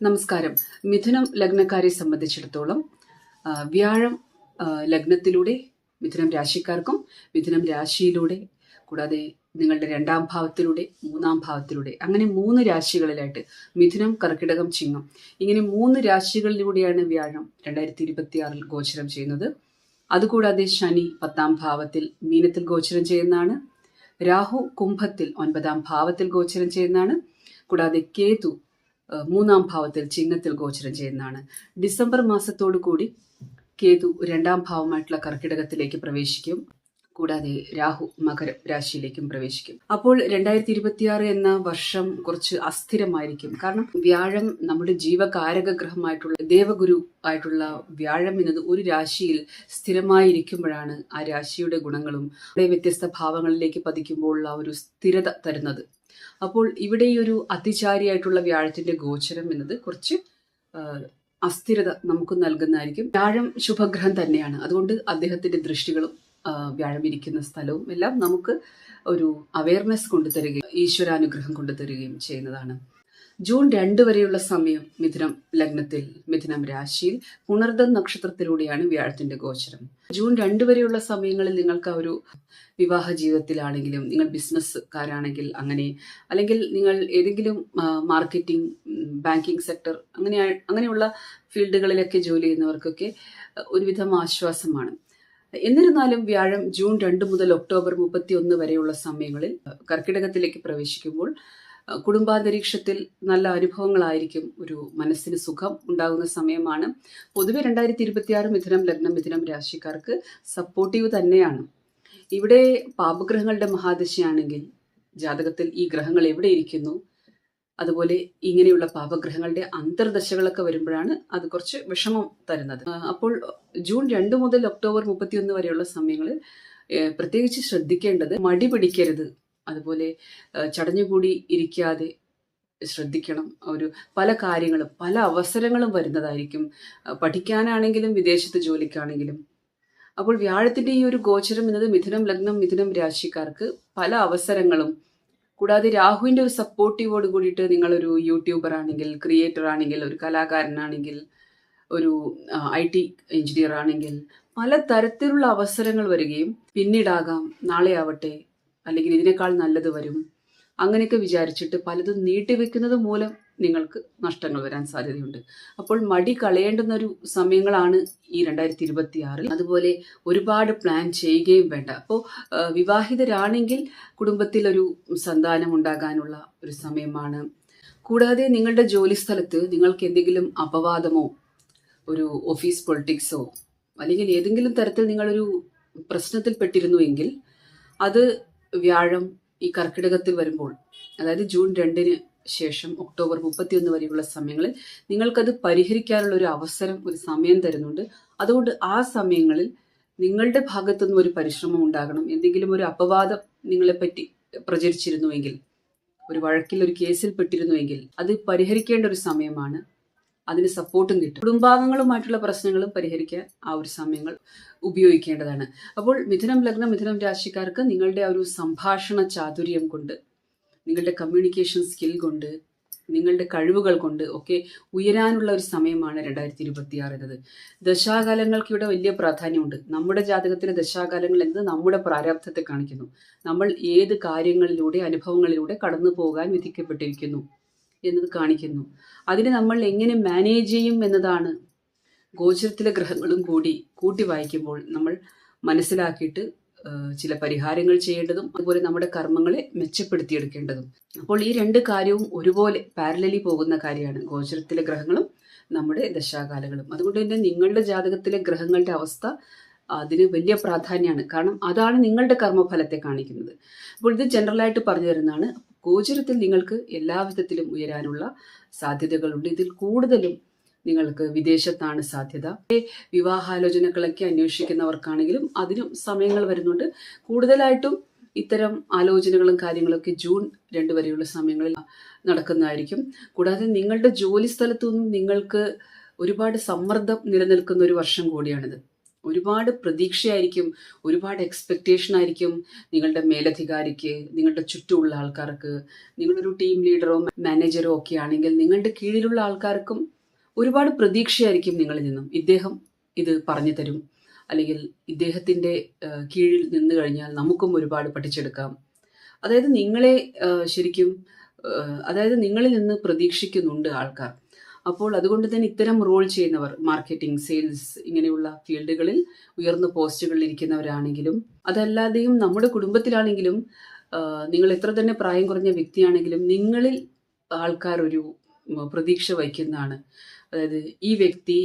നമസ്കാരം. മിഥുനം ലഗ്നക്കാരെ സംബന്ധിച്ചിടത്തോളം വ്യാഴം ലഗ്നത്തിലൂടെ മിഥുനം രാശിക്കാർക്കും മിഥുനം രാശിയിലൂടെ കൂടാതെ നിങ്ങളുടെ രണ്ടാം ഭാവത്തിലൂടെ മൂന്നാം ഭാവത്തിലൂടെ അങ്ങനെ മൂന്ന് രാശികളിലായിട്ട് മിഥുനം കർക്കിടകം ചിങ്ങം ഇങ്ങനെ മൂന്ന് രാശികളിലൂടെയാണ് വ്യാഴം രണ്ടായിരത്തി ഇരുപത്തിയാറിൽ ഗോചരം ചെയ്യുന്നത്. അതുകൂടാതെ ശനി പത്താം ഭാവത്തിൽ മീനത്തിൽ ഗോചരം ചെയ്യുന്നതാണ്. രാഹു കുംഭത്തിൽ ഒൻപതാം ഭാവത്തിൽ ഗോചരം ചെയ്യുന്നതാണ്. കൂടാതെ കേതു മൂന്നാം ഭാവത്തിൽ ചിഹ്നത്തിൽ ഗോചരം ചെയ്യുന്നതാണ്. ഡിസംബർ മാസത്തോടു കൂടി കേതു രണ്ടാം ഭാവമായിട്ടുള്ള കർക്കിടകത്തിലേക്ക് പ്രവേശിക്കും. കൂടാതെ രാഹു മകര രാശിയിലേക്കും പ്രവേശിക്കും. അപ്പോൾ രണ്ടായിരത്തി ഇരുപത്തിയാറ് എന്ന വർഷം കുറച്ച് അസ്ഥിരമായിരിക്കും. കാരണം വ്യാഴം നമ്മുടെ ജീവകാരക ഗ്രഹമായിട്ടുള്ള ദേവഗുരു ആയിട്ടുള്ള വ്യാഴം എന്നത് ഒരു രാശിയിൽ സ്ഥിരമായിരിക്കുമ്പോഴാണ് ആ രാശിയുടെ ഗുണങ്ങളും വ്യത്യസ്ത ഭാവങ്ങളിലേക്ക് പതിക്കുമ്പോഴുള്ള ഒരു സ്ഥിരത തരുന്നത്. അപ്പോൾ ഇവിടെ ഈ ഒരു അതിചാരിയായിട്ടുള്ള വ്യാഴത്തിന്റെ ഗോചരം എന്നത് കുറച്ച് അസ്ഥിരത നമുക്ക് നൽകുന്നതായിരിക്കും. വ്യാഴം ശുഭഗ്രഹം തന്നെയാണ്. അതുകൊണ്ട് അദ്ദേഹത്തിന്റെ ദൃഷ്ടികളും വ്യാഴം ഇരിക്കുന്ന സ്ഥലവും എല്ലാം നമുക്ക് ഒരു അവയർനെസ് കൊണ്ടുതരികയും ഈശ്വരാനുഗ്രഹം കൊണ്ടുതരികയും ചെയ്യുന്നതാണ്. ജൂൺ രണ്ട് വരെയുള്ള സമയം മിഥുനം ലഗ്നത്തിൽ മിഥുനം രാശിയിൽ പുണർദ നക്ഷത്രത്തിലൂടെയാണ് വ്യാഴത്തിന്റെ ഗോചരം. ജൂൺ രണ്ട് വരെയുള്ള സമയങ്ങളിൽ നിങ്ങൾക്ക് ഒരു വിവാഹ ജീവിതത്തിലാണെങ്കിലും നിങ്ങൾ ബിസിനസ്സുകാരാണെങ്കിൽ അങ്ങനെ അല്ലെങ്കിൽ നിങ്ങൾ ഏതെങ്കിലും മാർക്കറ്റിംഗ് ബാങ്കിങ് സെക്ടർ അങ്ങനെ അങ്ങനെയുള്ള ഫീൽഡുകളിലൊക്കെ ജോലി ചെയ്യുന്നവർക്കൊക്കെ ഒരുവിധം ആശ്വാസമാണ്. എന്നിരുന്നാലും വ്യാഴം ജൂൺ രണ്ട് മുതൽ ഒക്ടോബർ മുപ്പത്തി ഒന്ന് വരെയുള്ള സമയങ്ങളിൽ കർക്കിടകത്തിലേക്ക് പ്രവേശിക്കുമ്പോൾ കുടുംബാന്തരീക്ഷത്തിൽ നല്ല അനുഭവങ്ങളായിരിക്കും ഒരു മനസ്സിന് സുഖം ഉണ്ടാകുന്ന സമയമാണ്. പൊതുവെ രണ്ടായിരത്തി ഇരുപത്തിയാറ് മിഥുനം ലഗ്നം മിഥുനം രാശിക്കാർക്ക് സപ്പോർട്ടീവ് തന്നെയാണ്. ഇവിടെ പാപഗ്രഹങ്ങളുടെ മഹാദശയാണെങ്കിൽ ജാതകത്തിൽ ഈ ഗ്രഹങ്ങൾ എവിടെ ഇരിക്കുന്നു? അതുപോലെ ഇങ്ങനെയുള്ള പാപഗ്രഹങ്ങളുടെ അന്തർദശകളൊക്കെ വരുമ്പോഴാണ് അത് കുറച്ച് വിഷമം തരുന്നത്. അപ്പോൾ ജൂൺ രണ്ട് മുതൽ ഒക്ടോബർ മുപ്പത്തിയൊന്ന് വരെയുള്ള സമയങ്ങളിൽ പ്രത്യേകിച്ച് ശ്രദ്ധിക്കേണ്ടത് മടി പിടിക്കരുത് അതുപോലെ ചടഞ്ഞുകൂടി ഇരിക്കാതെ ശ്രദ്ധിക്കണം. ഒരു പല കാര്യങ്ങളും പല അവസരങ്ങളും വരുന്നതായിരിക്കും. പഠിക്കാനാണെങ്കിലും വിദേശത്ത് ജോലിക്കാണെങ്കിലും. അപ്പോൾ വ്യാഴത്തിന്റെ ഈ ഒരു ഗോചരം എന്നത് മിഥുനം ലഗ്നം മിഥുനം രാശിക്കാർക്ക് പല അവസരങ്ങളും. കൂടാതെ രാഹുവിന്റെ ഒരു സപ്പോർട്ടീവോട് കൂടിയിട്ട് നിങ്ങളൊരു യൂട്യൂബർ ആണെങ്കിൽ ക്രിയേറ്റർ ആണെങ്കിൽ ഒരു കലാകാരനാണെങ്കിൽ ഒരു ഐ ടി എഞ്ചിനീയർ ആണെങ്കിൽ പല തരത്തിലുള്ള അവസരങ്ങൾ വരികയും പിന്നീടാകാം. നാളെ ആവട്ടെ അല്ലെങ്കിൽ ഇതിനേക്കാൾ നല്ലത് വരും. അങ്ങനെയൊക്കെ വിചാരിച്ചിട്ട് പലതും നീട്ടിവെക്കുന്നത് മൂലം നിങ്ങൾക്ക് നഷ്ടങ്ങൾ വരാൻ സാധ്യതയുണ്ട്. അപ്പോൾ മടി കളയേണ്ടുന്ന ഒരു സമയങ്ങളാണ് ഈ രണ്ടായിരത്തി ഇരുപത്തി ആറിൽ അതുപോലെ ഒരുപാട് പ്ലാൻ ചെയ്യുകയും വേണ്ട. അപ്പോൾ വിവാഹിതരാണെങ്കിൽ കുടുംബത്തിൽ ഒരു സന്താനം ഉണ്ടാകാനുള്ള ഒരു സമയമാണ്. കൂടാതെ നിങ്ങളുടെ ജോലി സ്ഥലത്ത് നിങ്ങൾക്ക് എന്തെങ്കിലും അപവാദമോ ഒരു ഓഫീസ് പൊളിറ്റിക്സോ അല്ലെങ്കിൽ ഏതെങ്കിലും തരത്തിൽ നിങ്ങളൊരു പ്രശ്നത്തിൽ പെട്ടിരുന്നുവെങ്കിൽ അത് വ്യാഴം ഈ കർക്കിടകത്തിൽ വരുമ്പോൾ അതായത് ജൂൺ രണ്ടിന് ശേഷം ഒക്ടോബർ മുപ്പത്തിയൊന്ന് വരെയുള്ള സമയങ്ങളിൽ നിങ്ങൾക്കത് പരിഹരിക്കാനുള്ള ഒരു അവസരം ഒരു സമയം തരുന്നുണ്ട്. അതുകൊണ്ട് ആ സമയങ്ങളിൽ നിങ്ങളുടെ ഭാഗത്തുനിന്നും ഒരു പരിശ്രമം ഉണ്ടാകണം. എന്തെങ്കിലും ഒരു അപവാദം നിങ്ങളെപ്പറ്റി പ്രചരിച്ചിരുന്നുവെങ്കിൽ ഒരു വഴക്കിൽ ഒരു കേസിൽ പെട്ടിരുന്നുവെങ്കിൽ അത് പരിഹരിക്കേണ്ട ഒരു സമയമാണ്. അതിന് സപ്പോർട്ടും കിട്ടും. കുടുംബാംഗങ്ങളുമായിട്ടുള്ള പ്രശ്നങ്ങളും പരിഹരിക്കാൻ ആ ഒരു സമയങ്ങൾ ഉപയോഗിക്കേണ്ടതാണ്. അപ്പോൾ മിഥുനം ലഗ്നം മിഥുനം രാശിക്കാർക്ക് നിങ്ങളുടെ ആ ഒരു സംഭാഷണ ചാതുര്യം കൊണ്ട് നിങ്ങളുടെ കമ്മ്യൂണിക്കേഷൻ സ്കിൽ കൊണ്ട് നിങ്ങളുടെ കഴിവുകൾ കൊണ്ട് ഒക്കെ ഉയരാനുള്ള ഒരു സമയമാണ് രണ്ടായിരത്തി ഇരുപത്തി ആറ് എന്നത്. ദശാകാലങ്ങൾക്ക് ഇവിടെ വലിയ പ്രാധാന്യമുണ്ട്. നമ്മുടെ ജാതകത്തിലെ ദശാകാലങ്ങൾ എന്നത് നമ്മുടെ പ്രാരാബ്ധത്തെ കാണിക്കുന്നു. നമ്മൾ ഏത് കാര്യങ്ങളിലൂടെ അനുഭവങ്ങളിലൂടെ കടന്നു പോകാൻ വിധിക്കപ്പെട്ടിരിക്കുന്നു. എന്നത് കാണിക്കുന്നു. അതിനെ നമ്മൾ എങ്ങനെ മാനേജ് ചെയ്യും എന്നതാണ് ഗോചരത്തിലെ ഗ്രഹങ്ങളും കൂടി കൂട്ടി വായിക്കുമ്പോൾ നമ്മൾ മനസ്സിലാക്കിയിട്ട് ചില പരിഹാരങ്ങൾ ചെയ്യേണ്ടതും അതുപോലെ നമ്മുടെ കർമ്മങ്ങളെ മെച്ചപ്പെടുത്തിയെടുക്കേണ്ടതും. അപ്പോൾ ഈ രണ്ട് കാര്യവും ഒരുപോലെ പാരലലി പോകുന്ന കാര്യമാണ്. ഗോചരത്തിലെ ഗ്രഹങ്ങളും നമ്മുടെ ദശാകാലങ്ങളും. അതുകൊണ്ട് തന്നെ നിങ്ങളുടെ ജാതകത്തിലെ ഗ്രഹങ്ങളുടെ അവസ്ഥ അതിന് വലിയ പ്രാധാന്യമാണ്. കാരണം അതാണ് നിങ്ങളുടെ കർമ്മഫലത്തെ കാണിക്കുന്നത്. അപ്പോൾ ഇത് ജനറലായിട്ട് പറഞ്ഞു തരുന്നതാണ്. ഗോചരത്തിൽ നിങ്ങൾക്ക് എല്ലാവിധത്തിലും ഉയരാനുള്ള സാധ്യതകളുണ്ട്. ഇതിൽ കൂടുതലും നിങ്ങൾക്ക് വിദേശത്താണ് സാധ്യത. വിവാഹാലോചനകളൊക്കെ അന്വേഷിക്കുന്നവർക്കാണെങ്കിലും അതിനും സമയങ്ങൾ വരുന്നുണ്ട്. കൂടുതലായിട്ടും ഇത്തരം ആലോചനകളും കാര്യങ്ങളൊക്കെ ജൂൺ രണ്ട് വരെയുള്ള സമയങ്ങളിൽ നടക്കുന്നതായിരിക്കും. കൂടാതെ നിങ്ങളുടെ ജോലി സ്ഥലത്തു നിന്നും നിങ്ങൾക്ക് ഒരുപാട് സമ്മർദ്ദം നിലനിൽക്കുന്ന ഒരു വർഷം കൂടിയാണിത്. ഒരുപാട് പ്രതീക്ഷയായിരിക്കും ഒരുപാട് എക്സ്പെക്റ്റേഷൻ ആയിരിക്കും നിങ്ങളുടെ മേലധികാരിക്ക് നിങ്ങളുടെ ചുറ്റുമുള്ള ആൾക്കാർക്ക്. നിങ്ങളൊരു ടീം ലീഡറോ മാനേജറോ ഒക്കെ ആണെങ്കിൽ നിങ്ങളുടെ കീഴിലുള്ള ആൾക്കാർക്കും ഒരുപാട് പ്രതീക്ഷയായിരിക്കും നിങ്ങളിൽ നിന്നും. ഇദ്ദേഹം ഇത് പറഞ്ഞു തരും. അല്ലെങ്കിൽ ഇദ്ദേഹത്തിന്റെ കീഴിൽ നിന്ന് കഴിഞ്ഞാൽ നമുക്കും ഒരുപാട് പഠിച്ചെടുക്കാം. അതായത് നിങ്ങളെ ശരിക്കും അതായത് നിങ്ങളിൽ നിന്ന് പ്രതീക്ഷിക്കുന്നുണ്ട് ആൾക്കാർ. അപ്പോൾ അതുകൊണ്ട് തന്നെ ഇത്തരം റോൾ ചെയ്യുന്നവർ മാർക്കറ്റിംഗ് സെയിൽസ് ഇങ്ങനെയുള്ള ഫീൽഡുകളിൽ ഉയർന്ന പോസ്റ്റുകളിൽ ഇരിക്കുന്നവരാണെങ്കിലും അതല്ലാതെയും നമ്മുടെ കുടുംബത്തിലാണെങ്കിലും നിങ്ങൾ എത്ര തന്നെ പ്രായം കുറഞ്ഞ വ്യക്തിയാണെങ്കിലും നിങ്ങളിൽ ആൾക്കാർ ഒരു പ്രതീക്ഷ വയ്ക്കുന്നതാണ് അതായത് ഈ വ്യക്തി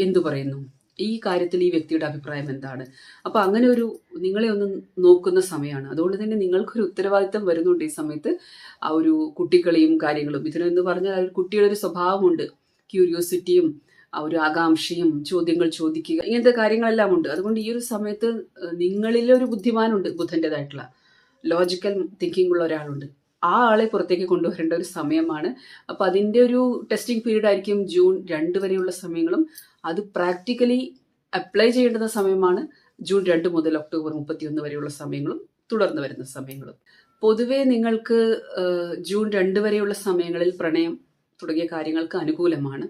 എന്തു പറയുന്നു? ഈ കാര്യത്തിൽ ഈ വ്യക്തിയുടെ അഭിപ്രായം എന്താണ്? അപ്പൊ അങ്ങനെ ഒരു നിങ്ങളെ ഒന്ന് നോക്കുന്ന സമയമാണ് അതുകൊണ്ട് തന്നെ നിങ്ങൾക്കൊരു ഉത്തരവാദിത്തം വരുന്നുണ്ട് ഈ സമയത്ത് ആ ഒരു കുട്ടികളെയും കാര്യങ്ങളും. ഇതിനെന്ന് പറഞ്ഞാൽ ഒരു കുട്ടിയുടെ ഒരു സ്വഭാവമുണ്ട്. ക്യൂരിയോസിറ്റിയും ആ ഒരു ആകാംക്ഷയും ചോദ്യങ്ങൾ ചോദിക്കുക ഇങ്ങനത്തെ കാര്യങ്ങളെല്ലാം ഉണ്ട്. അതുകൊണ്ട് ഈ ഒരു സമയത്ത് നിങ്ങളിലൊരു ബുദ്ധിമാനുണ്ട് ബുദ്ധന്റെതായിട്ടുള്ള ലോജിക്കൽ തിങ്കിങ് ഉള്ള ഒരാളുണ്ട്. ആ ആളെ പുറത്തേക്ക് കൊണ്ടുവരേണ്ട ഒരു സമയമാണ്. അപ്പൊ അതിന്റെ ഒരു ടെസ്റ്റിംഗ് പീരീഡ് ആയിരിക്കും ജൂൺ രണ്ട് വരെയുള്ള സമയങ്ങളും. അത് പ്രാക്ടിക്കലി അപ്ലൈ ചെയ്യേണ്ടുന്ന സമയമാണ് ജൂൺ രണ്ട് മുതൽ ഒക്ടോബർ മുപ്പത്തിയൊന്ന് വരെയുള്ള സമയങ്ങളും തുടർന്ന് വരുന്ന സമയങ്ങളും. പൊതുവേ നിങ്ങൾക്ക് ജൂൺ രണ്ട് വരെയുള്ള സമയങ്ങളിൽ പ്രണയം തുടങ്ങിയ കാര്യങ്ങൾക്ക് അനുകൂലമാണ്.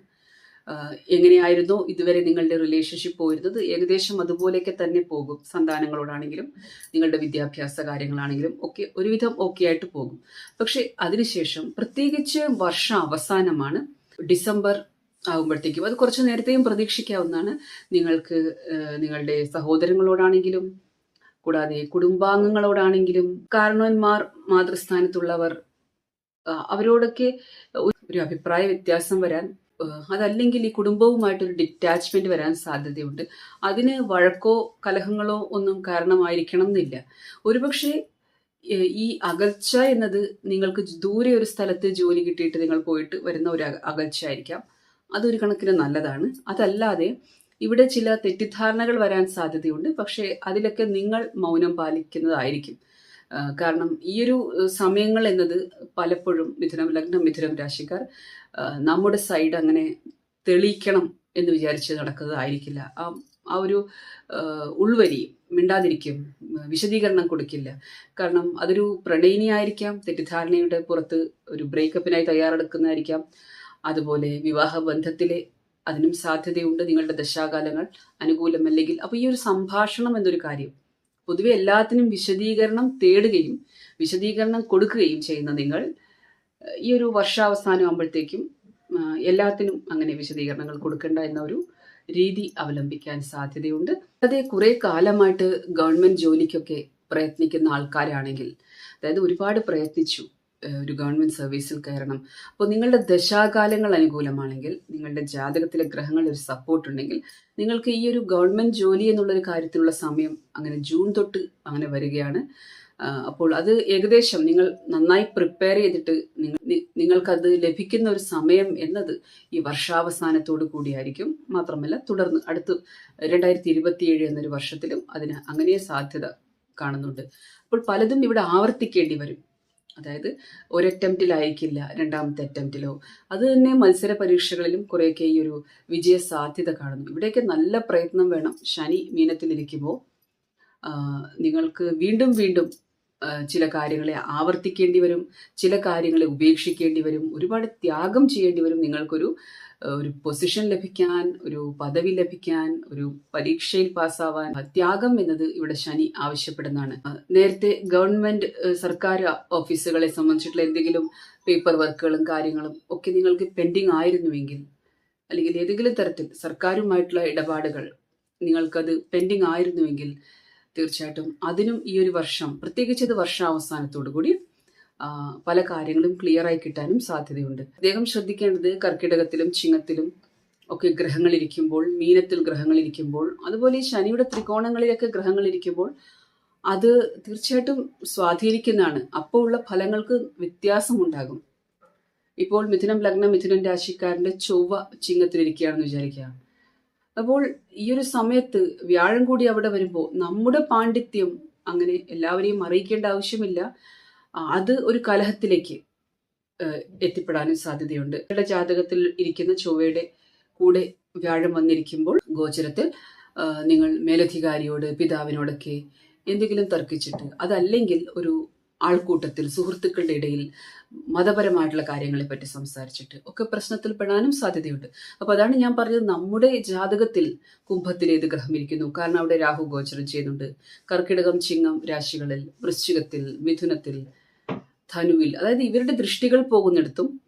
എങ്ങനെയായിരുന്നോ ഇതുവരെ നിങ്ങളുടെ റിലേഷൻഷിപ്പ് പോയിരുന്നത്? ഏകദേശം അതുപോലെയൊക്കെ തന്നെ പോകും സന്താനങ്ങളോടാണെങ്കിലും നിങ്ങളുടെ വിദ്യാഭ്യാസ കാര്യങ്ങളാണെങ്കിലും ഒക്കെ ഒരുവിധം ഓക്കെ ആയിട്ട് പോകും. പക്ഷെ അതിനുശേഷം പ്രത്യേകിച്ച് വർഷ അവസാനമാണ് ഡിസംബർ ആകുമ്പോഴത്തേക്കും അത് കുറച്ച് നേരത്തെയും പ്രതീക്ഷിക്കാവുന്നതാണ്. നിങ്ങൾക്ക് നിങ്ങളുടെ സഹോദരങ്ങളോടാണെങ്കിലും കൂടാതെ കുടുംബാംഗങ്ങളോടാണെങ്കിലും കാരണവന്മാർ മാതൃസ്ഥാനത്തുള്ളവർ അവരോടൊക്കെ ഒരു- അഭിപ്രായ വ്യത്യാസം വരാൻ അതല്ലെങ്കിൽ ഈ കുടുംബവുമായിട്ടൊരു ഡിറ്റാച്ച്മെന്റ് വരാൻ സാധ്യതയുണ്ട്. അതിന് വഴക്കോ കലഹങ്ങളോ ഒന്നും കാരണമായിരിക്കണം എന്നില്ല ഒരുപക്ഷെ ഈ അകൽച്ച എന്നത് നിങ്ങൾക്ക് ദൂരെ ഒരു സ്ഥലത്ത് ജോലി കിട്ടിയിട്ട് നിങ്ങൾ പോയിട്ട് വരുന്ന ഒരു അക- അകൽച്ച ആയിരിക്കാം അതൊരു കണക്കിന് നല്ലതാണ്. അതല്ലാതെ ഇവിടെ ചില തെറ്റിദ്ധാരണകൾ വരാൻ സാധ്യതയുണ്ട്. പക്ഷേ അതിലൊക്കെ നിങ്ങൾ മൗനം പാലിക്കുന്നതായിരിക്കും. കാരണം ഈയൊരു സമയങ്ങൾ എന്നത് പലപ്പോഴും മിഥുനം ലഗ്നം മിഥുനം രാശിക്കാർ നമ്മുടെ സൈഡ് അങ്ങനെ തെളിയിക്കണം എന്ന് വിചാരിച്ച് നടക്കുന്നതായിരിക്കില്ല. ആ ആ ഒരു ഉൾവരി മിണ്ടാതിരിക്കും വിശദീകരണം കൊടുക്കില്ല. കാരണം അതൊരു പ്രണയിനിയായിരിക്കാം തെറ്റിദ്ധാരണയുടെ പുറത്ത് ഒരു ബ്രേക്കപ്പിനായി തയ്യാറെടുക്കുന്നതായിരിക്കാം. അതുപോലെ വിവാഹ ബന്ധത്തിലെ അതിനും സാധ്യതയുണ്ട് നിങ്ങളുടെ ദശാകാലങ്ങൾ അനുകൂലമല്ലെങ്കിൽ. അപ്പോൾ ഈ ഒരു സംഭാഷണം എന്നൊരു കാര്യം പൊതുവെ എല്ലാത്തിനും വിശദീകരണം തേടുകയും വിശദീകരണം കൊടുക്കുകയും ചെയ്യുന്ന നിങ്ങൾ ഈ ഒരു വർഷാവസാനം ആകുമ്പോഴത്തേക്കും എല്ലാത്തിനും അങ്ങനെ വിശദീകരണങ്ങൾ കൊടുക്കേണ്ട എന്ന ഒരു രീതി അവലംബിക്കാൻ സാധ്യതയുണ്ട്. അതെ കുറെ കാലമായിട്ട് ഗവൺമെന്റ് ജോലിക്കൊക്കെ പ്രയത്നിക്കുന്ന ആൾക്കാരാണെങ്കിൽ അതായത് ഒരുപാട് പ്രയത്നിച്ചു ഒരു ഗവൺമെന്റ് സർവീസിൽ കയറണം. അപ്പോൾ നിങ്ങളുടെ ദശാകാലങ്ങൾ അനുകൂലമാണെങ്കിൽ നിങ്ങളുടെ ജാതകത്തിലെ ഗ്രഹങ്ങൾ ഒരു സപ്പോർട്ട് ഉണ്ടെങ്കിൽ നിങ്ങൾക്ക് ഈ ഒരു ഗവൺമെന്റ് ജോലി എന്നുള്ളൊരു കാര്യത്തിലുള്ള സമയം അങ്ങനെ ജൂൺ തൊട്ട് അങ്ങനെ വരികയാണ്. അപ്പോൾ അത് ഏകദേശം നിങ്ങൾ നന്നായി പ്രിപ്പയർ ചെയ്തിട്ട് നിങ്ങൾ നിങ്ങൾക്കത് ലഭിക്കുന്ന ഒരു സമയം എന്നത് ഈ വർഷാവസാനത്തോട് കൂടിയായിരിക്കും. മാത്രമല്ല തുടർന്ന് അടുത്ത് രണ്ടായിരത്തി ഇരുപത്തിയേഴ് എന്നൊരു വർഷത്തിലും അതിന് അങ്ങനെ സാധ്യത കാണുന്നുണ്ട്. അപ്പോൾ പലതും ഇവിടെ ആവർത്തിക്കേണ്ടി വരും. അതായത് ഒരു അറ്റംപ്റ്റിലായിരിക്കില്ല രണ്ടാമത്തെ അറ്റംപ്റ്റിലോ. അത് തന്നെ മത്സര പരീക്ഷകളിലും കുറേയൊക്കെ ഈ ഒരു വിജയ സാധ്യത കാണുന്നു. ഇവിടെയൊക്കെ നല്ല പ്രയത്നം വേണം. ശനി മീനത്തിലിരിക്കുമ്പോൾ. നിങ്ങൾക്ക് വീണ്ടും വീണ്ടും ചില കാര്യങ്ങളെ ആവർത്തിക്കേണ്ടി വരും ചില കാര്യങ്ങളെ ഉപേക്ഷിക്കേണ്ടി വരും ഒരുപാട് ത്യാഗം ചെയ്യേണ്ടി വരും. നിങ്ങൾക്കൊരു ഒരു പൊസിഷൻ ലഭിക്കാൻ ഒരു പദവി ലഭിക്കാൻ ഒരു പരീക്ഷയിൽ പാസ്സാവാൻ. ത്യാഗം എന്നത് ഇവിടെ ശനി ആവശ്യപ്പെടുന്നതാണ്. നേരത്തെ ഗവൺമെന്റ് സർക്കാർ ഓഫീസുകളെ സംബന്ധിച്ചിട്ടുള്ള എന്തെങ്കിലും പേപ്പർ വർക്കുകളും കാര്യങ്ങളും ഒക്കെ നിങ്ങൾക്ക് പെൻഡിങ് ആയിരുന്നുവെങ്കിൽ അല്ലെങ്കിൽ ഏതെങ്കിലും തരത്തിൽ സർക്കാരുമായിട്ടുള്ള ഇടപാടുകൾ നിങ്ങൾക്കത് പെൻഡിങ് ആയിരുന്നുവെങ്കിൽ തീർച്ചയായിട്ടും അതിനും ഈ ഒരു വർഷം പ്രത്യേകിച്ച് ഇത് വർഷാവസാനത്തോടു കൂടി പല കാര്യങ്ങളും ക്ലിയർ ആയി കിട്ടാനും സാധ്യതയുണ്ട്. അദ്ദേഹം ശ്രദ്ധിക്കേണ്ടത് കർക്കിടകത്തിലും ചിങ്ങത്തിലും ഒക്കെ ഗ്രഹങ്ങൾ ഇരിക്കുമ്പോൾ മീനത്തിൽ ഗ്രഹങ്ങൾ ഇരിക്കുമ്പോൾ അതുപോലെ ശനിയുടെ ത്രികോണങ്ങളിലൊക്കെ ഗ്രഹങ്ങൾ ഇരിക്കുമ്പോൾ അത് തീർച്ചയായിട്ടും സ്വാധീനിക്കുന്നതാണ്. അപ്പോൾ ഉള്ള ഫലങ്ങൾക്ക് വ്യത്യാസമുണ്ടാകും. ഇപ്പോൾ മിഥുനം ലഗ്നം മിഥുനം രാശിക്കാരന്റെ ചൊവ്വ ചിങ്ങത്തിലിരിക്കുകയാണെന്ന് വിചാരിക്കുക. അപ്പോൾ ഈ ഒരു സമയത്ത് വ്യാഴം കൂടി അവിടെ വരുമ്പോൾ നമ്മുടെ പാണ്ഡിത്യം അങ്ങനെ എല്ലാവരെയും അറിയിക്കേണ്ട ആവശ്യമില്ല. അത് ഒരു കലഹത്തിലേക്ക് എത്തിപ്പെടാനും സാധ്യതയുണ്ട്. നിങ്ങളുടെ ജാതകത്തിൽ ഇരിക്കുന്ന ചൊവ്വയുടെ കൂടെ വ്യാഴം വന്നിരിക്കുമ്പോൾ ഗോചരത്തിൽ നിങ്ങൾ മേലധികാരിയോട് പിതാവിനോടൊക്കെ എന്തെങ്കിലും തർക്കിച്ചിട്ട് അതല്ലെങ്കിൽ ഒരു ആൾക്കൂട്ടത്തിൽ സുഹൃത്തുക്കളുടെ ഇടയിൽ മതപരമായിട്ടുള്ള കാര്യങ്ങളെ പറ്റി സംസാരിച്ചിട്ട് ഒക്കെ പ്രശ്നത്തിൽ പെടാനും സാധ്യതയുണ്ട്. അപ്പൊ അതാണ് ഞാൻ പറഞ്ഞത് നമ്മുടെ ജാതകത്തിൽ കുംഭത്തിൽ ഏത് ഗ്രഹം ഇരിക്കുന്നു? കാരണം അവിടെ രാഹു ഗോചരം ചെയ്യുന്നുണ്ട്. കർക്കിടകം ചിങ്ങം രാശികളിൽ വൃശ്ചികത്തിൽ മിഥുനത്തിൽ ധനുവിൽ അതായത് ഇവരുടെ ദൃഷ്ടികൾ പോകുന്നിടത്തും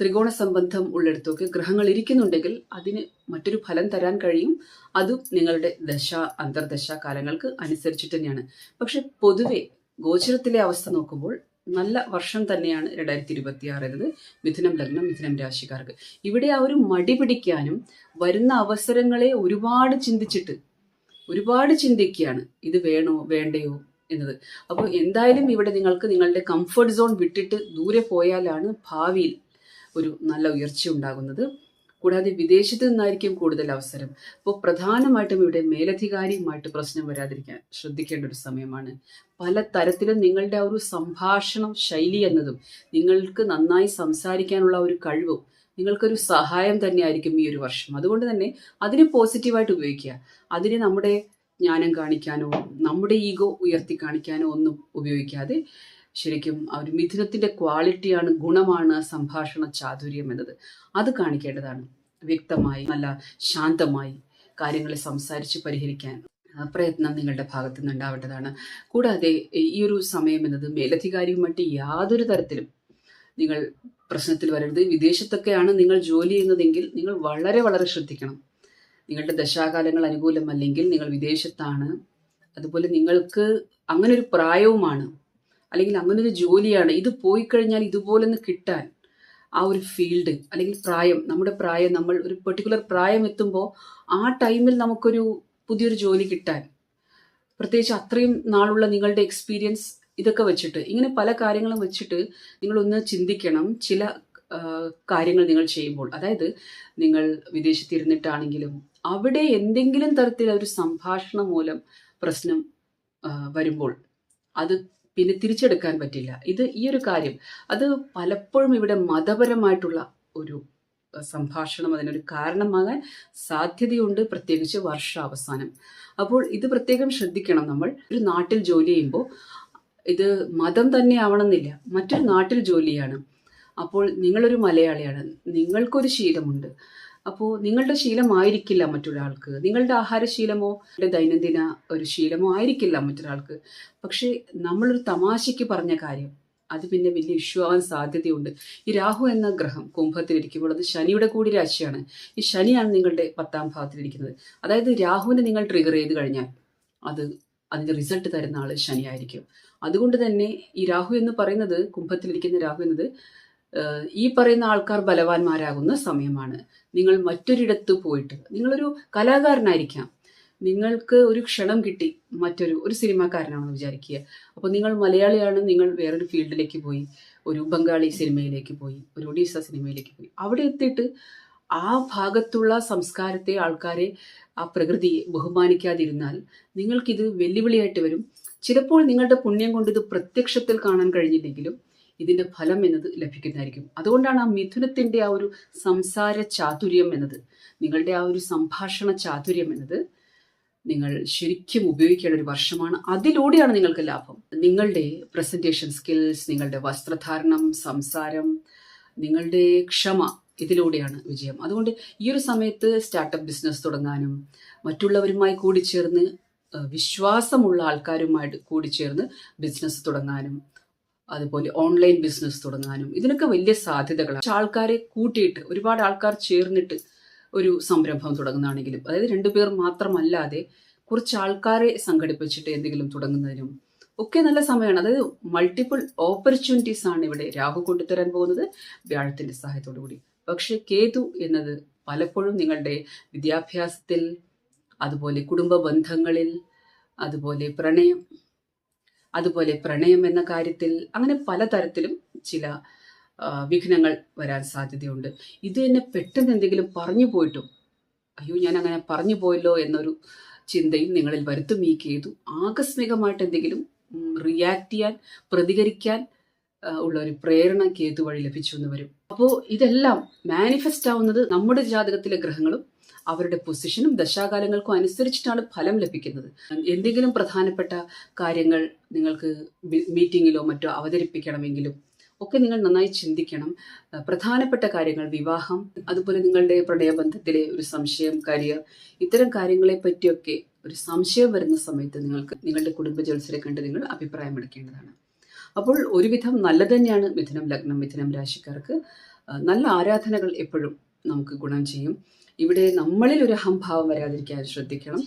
ത്രികോണ സംബന്ധം ഉള്ളിടത്തൊക്കെ ഗ്രഹങ്ങൾ ഇരിക്കുന്നുണ്ടെങ്കിൽ അതിന് മറ്റൊരു ഫലം തരാൻ കഴിയും. അതും നിങ്ങളുടെ ദശ അന്തർദശ കാലങ്ങൾക്ക് അനുസരിച്ചിട്ട് തന്നെയാണ്. പക്ഷെ പൊതുവെ ഗോചരത്തിലെ അവസ്ഥ നോക്കുമ്പോൾ നല്ല വർഷം തന്നെയാണ് രണ്ടായിരത്തി ഇരുപത്തി ആറ് എന്നത്. മിഥുനം ലഗ്നം മിഥുനം രാശിക്കാർക്ക്. ഇവിടെ ആ ഒരു മടി പിടിക്കാനും വരുന്ന അവസരങ്ങളെ ഒരുപാട് ചിന്തിച്ചിട്ട് ഒരുപാട് ചിന്തിക്കുകയാണ്. ഇത് വേണോ വേണ്ടയോ എന്നത്. അപ്പോൾ എന്തായാലും ഇവിടെ നിങ്ങൾക്ക് നിങ്ങളുടെ കംഫർട്ട് സോൺ വിട്ടിട്ട് ദൂരെ പോയാലാണ് ഭാവിയിൽ ഒരു നല്ല ഉയർച്ച ഉണ്ടാകുന്നത്. കൂടാതെ വിദേശത്ത് നിന്നായിരിക്കും കൂടുതൽ അവസരം. അപ്പോൾ പ്രധാനമായിട്ടും ഇവിടെ മേലധികാരിയുമായിട്ട് പ്രശ്നം വരാതിരിക്കാൻ ശ്രദ്ധിക്കേണ്ട ഒരു സമയമാണ്. പല തരത്തിലും നിങ്ങളുടെ ആ ഒരു സംഭാഷണം ശൈലി എന്നതും നിങ്ങൾക്ക് നന്നായി സംസാരിക്കാനുള്ള ഒരു കഴിവും നിങ്ങൾക്കൊരു സഹായം തന്നെയായിരിക്കും ഈ ഒരു വർഷം. അതുകൊണ്ട് തന്നെ അതിനെ പോസിറ്റീവായിട്ട് ഉപയോഗിക്കുക. അതിനെ നമ്മുടെ ജ്ഞാനം കാണിക്കാനോ നമ്മുടെ ഈഗോ ഉയർത്തി കാണിക്കാനോ ഒന്നും ഉപയോഗിക്കാതെ ശരിക്കും ആ ഒരു മിഥുനത്തിന്റെ ക്വാളിറ്റിയാണ് ഗുണമാണ് സംഭാഷണ ചാതുര്യം എന്നത്. അത് കാണിക്കേണ്ടതാണ്. വ്യക്തമായി നല്ല ശാന്തമായി കാര്യങ്ങളെ സംസാരിച്ച് പരിഹരിക്കാൻ പ്രയത്നം നിങ്ങളുടെ ഭാഗത്തു നിന്ന് ഉണ്ടാവേണ്ടതാണ് കൂടാതെ ഈ ഒരു സമയം എന്നത് മേലധികാരിയുമായിട്ട് യാതൊരു തരത്തിലും നിങ്ങൾ പ്രശ്നത്തിൽ വരരുത്. വിദേശത്തൊക്കെയാണ് നിങ്ങൾ ജോലി ചെയ്യുന്നതെങ്കിൽ നിങ്ങൾ വളരെ വളരെ ശ്രദ്ധിക്കണം. നിങ്ങളുടെ ദശാകാലങ്ങൾ അനുകൂലമല്ലെങ്കിൽ നിങ്ങൾ വിദേശത്താണ്. അതുപോലെ നിങ്ങൾക്ക് അങ്ങനെ ഒരു പ്രായവുമാണ്. അല്ലെങ്കിൽ അങ്ങനെ ഒരു ജോലിയാണ്. ഇത് പോയി കഴിഞ്ഞാൽ ഇതുപോലെ ഒന്ന് കിട്ടാൻ ആ ഒരു ഫീൽഡ് അല്ലെങ്കിൽ പ്രായം നമ്മുടെ പ്രായം നമ്മൾ ഒരു പെർട്ടിക്കുലർ പ്രായം എത്തുമ്പോൾ ആ ടൈമിൽ നമുക്കൊരു പുതിയൊരു ജോലി കിട്ടാൻ. പ്രത്യേകിച്ച് അത്രയും നാളുള്ള നിങ്ങളുടെ എക്സ്പീരിയൻസ് ഇതൊക്കെ വെച്ചിട്ട് ഇങ്ങനെ പല കാര്യങ്ങളും വെച്ചിട്ട് നിങ്ങളൊന്ന് ചിന്തിക്കണം ചില കാര്യങ്ങൾ നിങ്ങൾ ചെയ്യുമ്പോൾ. അതായത് നിങ്ങൾ വിദേശത്തിരുന്നിട്ടാണെങ്കിലും അവിടെ എന്തെങ്കിലും തരത്തിൽ ഒരു സംഭാഷണം മൂലം പ്രശ്നം വരുമ്പോൾ അത് പിന്നെ തിരിച്ചെടുക്കാൻ പറ്റില്ല. ഇത് ഈ ഒരു കാര്യം. അത് പലപ്പോഴും ഇവിടെ മതപരമായിട്ടുള്ള ഒരു സംഭാഷണം അതിനൊരു കാരണമാകാൻ സാധ്യതയുണ്ട് പ്രത്യേകിച്ച് വർഷാവസാനം. അപ്പോൾ ഇത് പ്രത്യേകം ശ്രദ്ധിക്കണം നമ്മൾ. ഒരു നാട്ടിൽ ജോലി ചെയ്യുമ്പോൾ ഇത് മതം തന്നെ ആവണമെന്നില്ല. മറ്റൊരു നാട്ടിൽ ജോലിയാണ്. അപ്പോൾ നിങ്ങളൊരു മലയാളിയാണ്. നിങ്ങൾക്കൊരു ശീലമുണ്ട്. അപ്പോൾ നിങ്ങളുടെ ശീലമായിരിക്കില്ല മറ്റൊരാൾക്ക്. നിങ്ങളുടെ ആഹാരശീലമോ ദൈനംദിന ഒരു ശീലമോ ആയിരിക്കില്ല മറ്റൊരാൾക്ക്. പക്ഷേ നമ്മളൊരു തമാശയ്ക്ക് പറഞ്ഞ കാര്യം അത് പിന്നെ വലിയ ഇഷ്യൂ ആവാൻ സാധ്യതയുണ്ട്. ഈ രാഹു എന്ന ഗ്രഹം കുംഭത്തിലിരിക്കുമ്പോൾ അത് ശനിയുടെ കൂടി രാശിയാണ്. ഈ ശനിയാണ് നിങ്ങളുടെ പത്താം ഭാഗത്തിലിരിക്കുന്നത് അതായത് രാഹുവിനെ നിങ്ങൾ ട്രിഗർ ചെയ്ത് കഴിഞ്ഞാൽ അത് അതിന്റെ റിസൾട്ട് തരുന്ന ആൾ ശനിയായിരിക്കും. അതുകൊണ്ട് തന്നെ ഈ രാഹു എന്ന് പറയുന്നത് കുംഭത്തിലിരിക്കുന്ന രാഹു എന്നത് ഈ പറയുന്ന ആൾക്കാർ ബലവാന്മാരാകുന്ന സമയമാണ് നിങ്ങൾ മറ്റൊരിടത്ത് പോയിട്ട്. നിങ്ങളൊരു കലാകാരനായിരിക്കാം. നിങ്ങൾക്ക് ഒരു ക്ഷണം കിട്ടി മറ്റൊരു ഒരു സിനിമാക്കാരനാണെന്ന് വിചാരിക്കുക. അപ്പോൾ നിങ്ങൾ മലയാളിയാണ് നിങ്ങൾ വേറൊരു ഫീൽഡിലേക്ക് പോയി. ഒരു ബംഗാളി സിനിമയിലേക്ക് പോയി ഒരു ഒഡീസ സിനിമയിലേക്ക് പോയി. അവിടെ എത്തിയിട്ട് ആ ഭാഗത്തുള്ള സംസ്കാരത്തെ ആൾക്കാരെ ആ പ്രകൃതിയെ ബഹുമാനിക്കാതിരുന്നാൽ നിങ്ങൾക്കിത് വെല്ലുവിളിയായിട്ട് വരും. ചിലപ്പോൾ നിങ്ങളുടെ പുണ്യം കൊണ്ട് ഇത് പ്രത്യക്ഷത്തിൽ കാണാൻ കഴിഞ്ഞില്ലെങ്കിലും ഇതിന്റെ ഫലം എന്നത് ലഭിക്കുന്നതായിരിക്കും. അതുകൊണ്ടാണ് ആ മിഥുനത്തിന്റെ ആ ഒരു സംസാര ചാതുര്യം എന്നത് നിങ്ങളുടെ ആ ഒരു സംഭാഷണ ചാതുര്യം എന്നത് നിങ്ങൾ ശരിക്കും ഉപയോഗിക്കേണ്ട ഒരു വർഷമാണ്. അതിലൂടെയാണ് നിങ്ങൾക്ക് ലാഭം. നിങ്ങളുടെ പ്രസന്റേഷൻ സ്കിൽസ് നിങ്ങളുടെ വസ്ത്രധാരണം സംസാരം നിങ്ങളുടെ ക്ഷമ ഇതിലൂടെയാണ് വിജയം. അതുകൊണ്ട് ഈ ഒരു സമയത്ത് സ്റ്റാർട്ടപ്പ് ബിസിനസ് തുടങ്ങാനും മറ്റുള്ളവരുമായി കൂടിച്ചേർന്ന് വിശ്വാസമുള്ള ആൾക്കാരുമായിട്ട് കൂടിച്ചേർന്ന് ബിസിനസ് തുടങ്ങാനും അതുപോലെ ഓൺലൈൻ ബിസിനസ് തുടങ്ങാനും ഇതിനൊക്കെ വലിയ സാധ്യതകളാണ്. ആൾക്കാരെ കൂട്ടിയിട്ട് ഒരുപാട് ആൾക്കാർ ചേർന്നിട്ട് ഒരു സംരംഭം തുടങ്ങുന്നതാണെങ്കിലും അതായത് രണ്ടുപേർ മാത്രമല്ലാതെ കുറച്ച് ആൾക്കാരെ സംഘടിപ്പിച്ചിട്ട് എന്തെങ്കിലും തുടങ്ങുന്നതിനും ഒക്കെ നല്ല സമയമാണ്. അതായത് മൾട്ടിപ്പിൾ ഓപ്പർച്യൂണിറ്റീസ് ആണ് ഇവിടെ രാഹു കൊണ്ടുതരാൻ പോകുന്നത് വ്യാഴത്തിന്റെ സഹായത്തോടു കൂടി. പക്ഷെ കേതു എന്നത് പലപ്പോഴും നിങ്ങളുടെ വിദ്യാഭ്യാസത്തിൽ അതുപോലെ കുടുംബ ബന്ധങ്ങളിൽ അതുപോലെ പ്രണയം അതുപോലെ പ്രണയം എന്ന കാര്യത്തിൽ അങ്ങനെ പലതരത്തിലും ചില വിഘ്നങ്ങൾ വരാൻ സാധ്യതയുണ്ട്. ഇത് തന്നെ പെട്ടെന്ന് എന്തെങ്കിലും പറഞ്ഞു പോയിട്ടും അയ്യോ ഞാൻ അങ്ങനെ പറഞ്ഞു പോയല്ലോ എന്നൊരു ചിന്തയും നിങ്ങളിൽ വരുത്തും ഈ കേതു. ആകസ്മികമായിട്ട് എന്തെങ്കിലും റിയാക്ട് ചെയ്യാൻ പ്രതികരിക്കാൻ ഉള്ള ഒരു പ്രേരണ കേതു വഴി ലഭിച്ചു എന്ന് വരും. അപ്പോൾ ഇതെല്ലാം മാനിഫെസ്റ്റ് ആവുന്നത് നമ്മുടെ ജാതകത്തിലെ ഗ്രഹങ്ങളും അവരുടെ പൊസിഷനും ദശാകാലങ്ങൾക്കും അനുസരിച്ചിട്ടാണ് ഫലം ലഭിക്കുന്നത്. എന്തെങ്കിലും പ്രധാനപ്പെട്ട കാര്യങ്ങൾ നിങ്ങൾക്ക് മീറ്റിങ്ങിലോ മറ്റോ അവതരിപ്പിക്കണമെങ്കിലും ഒക്കെ നിങ്ങൾ നന്നായി ചിന്തിക്കണം. പ്രധാനപ്പെട്ട കാര്യങ്ങൾ വിവാഹം അതുപോലെ നിങ്ങളുടെ പ്രണയബന്ധത്തിലെ ഒരു സംശയം കരിയർ ഇത്തരം കാര്യങ്ങളെ പറ്റിയൊക്കെ ഒരു സംശയം വരുന്ന സമയത്ത് നിങ്ങൾക്ക് നിങ്ങളുടെ കുടുംബ ജോലിസിലെ കണ്ട് നിങ്ങൾ അഭിപ്രായം എടുക്കേണ്ടതാണ് അപ്പോൾ ഒരുവിധം നല്ലത് തന്നെയാണ് മിഥുനം ലഗ്നം മിഥുനം രാശിക്കാർക്ക്. നല്ല ആരാധനകൾ എപ്പോഴും നമുക്ക് ഗുണം ചെയ്യും. ഇവിടെ നമ്മളിൽ ഒരു അഹംഭാവം വരാതിരിക്കാൻ ശ്രദ്ധിക്കണം.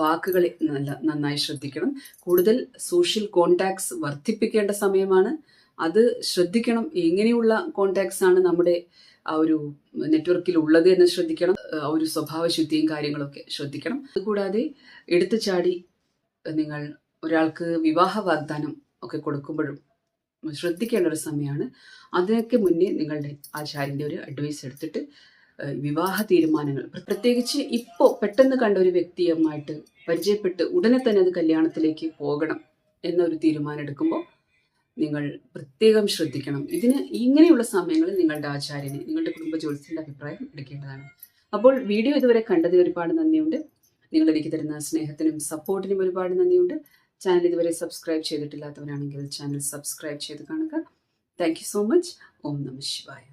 വാക്കുകളെ നല്ല നന്നായി ശ്രദ്ധിക്കണം. കൂടുതൽ സോഷ്യൽ കോണ്ടാക്ട്സ് വർദ്ധിപ്പിക്കേണ്ട സമയമാണ്. അത് ശ്രദ്ധിക്കണം. എങ്ങനെയുള്ള കോണ്ടാക്ട്സ് ആണ് നമ്മുടെ ആ ഒരു നെറ്റ്വർക്കിൽ ഉള്ളത് എന്ന് ശ്രദ്ധിക്കണം. ആ ഒരു സ്വഭാവശുദ്ധിയും കാര്യങ്ങളൊക്കെ ശ്രദ്ധിക്കണം. അതുകൂടാതെ എടുത്തു ചാടി നിങ്ങൾ ഒരാൾക്ക് വിവാഹ വാഗ്ദാനം ഒക്കെ കൊടുക്കുമ്പോഴും ശ്രദ്ധിക്കേണ്ട ഒരു സമയമാണ് അതിനൊക്കെ മുന്നേ നിങ്ങളുടെ ആചാര്യന്റെ ഒരു അഡ്വൈസ് എടുത്തിട്ട് വിവാഹ തീരുമാനങ്ങൾ പ്രത്യേകിച്ച് ഇപ്പോൾ പെട്ടെന്ന് കണ്ട ഒരു വ്യക്തിയുമായിട്ട് പരിചയപ്പെട്ട് ഉടനെ തന്നെ അത് കല്യാണത്തിലേക്ക് പോകണം എന്നൊരു തീരുമാനം എടുക്കുമ്പോൾ നിങ്ങൾ പ്രത്യേകം ശ്രദ്ധിക്കണം. ഇതിന് ഇങ്ങനെയുള്ള സമയങ്ങളിൽ നിങ്ങളുടെ ആചാര്യനെ നിങ്ങളുടെ കുടുംബ ജോലിസിന്റെ അഭിപ്രായം എടുക്കേണ്ടതാണ്. അപ്പോൾ വീഡിയോ ഇതുവരെ കണ്ടതിൽ ഒരുപാട് നന്ദിയുണ്ട്. നിങ്ങൾ എനിക്ക് തരുന്ന സ്നേഹത്തിനും സപ്പോർട്ടിനും ഒരുപാട് നന്ദിയുണ്ട്. ചാനൽ ഇതുവരെ സബ്സ്ക്രൈബ് ചെയ്തിട്ടില്ലാത്തവരാണെങ്കിൽ ചാനൽ സബ്സ്ക്രൈബ് ചെയ്ത് കാണുക. താങ്ക് സോ മച്ച് ഓം നമ ശിവായ.